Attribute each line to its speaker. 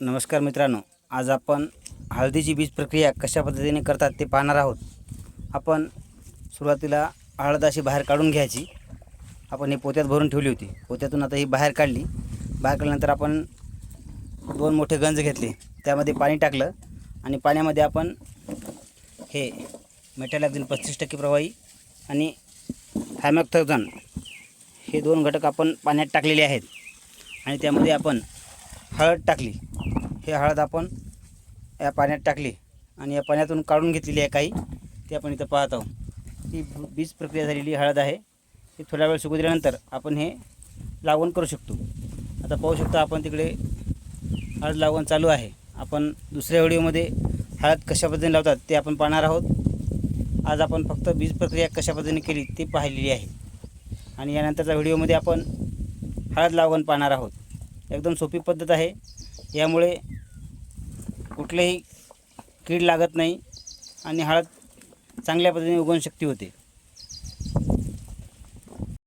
Speaker 1: नमस्कार मित्रांनो आज आपण हळदीची बीज प्रक्रिया कशा पद्धतीने करतात ते पाहणार आहोत. आपण सुरुवातीला हळद अशी बाहेर काढून घ्यायची. आपण हे पोत्यात भरून ठेवली होती. पोत्यातून आता ही बाहेर काढली. बाहेर काढल्यानंतर आपण दोन मोठे गंज घेतले. त्यामध्ये पाणी टाकलं आणि पाण्यामध्ये आपण हे मेटॅलॅक्झिन पस्तीस टक्के प्रवाही आणि हॅमॅक्थोझन हे दोन घटक आपण पाण्यात टाकलेले आहेत. आणि त्यामध्ये आपण हळद टाकली. हे हळद आपण या पाण्यात टाकली आणि या पाण्यातून काढून घेतलेली आहे काही ते आपण इथं पाहत आहोत. ही बीज प्रक्रिया झालेली हळद आहे. ती थोड्या वेळ सुकू दिल्यानंतर आपण हे लागवण करू शकतो. आता पाहू शकता आपण तिकडे हळद लागवण चालू आहे. आपण दुसऱ्या व्हिडिओमध्ये हळद कशा पद्धतीने लावतात ते आपण पाहणार आहोत. आज आपण फक्त बीज प्रक्रिया कशा पद्धतीने केली ते पाहिलेली आहे. आणि यानंतरच्या व्हिडिओमध्ये आपण हळद लागवण पाहणार आहोत. एकदम सोपी पद्धत आहे. यामुळे कुठलेही कीड लागत नाही आणि हळद चांगल्या पद्धतीने उगवण शक्ती होते.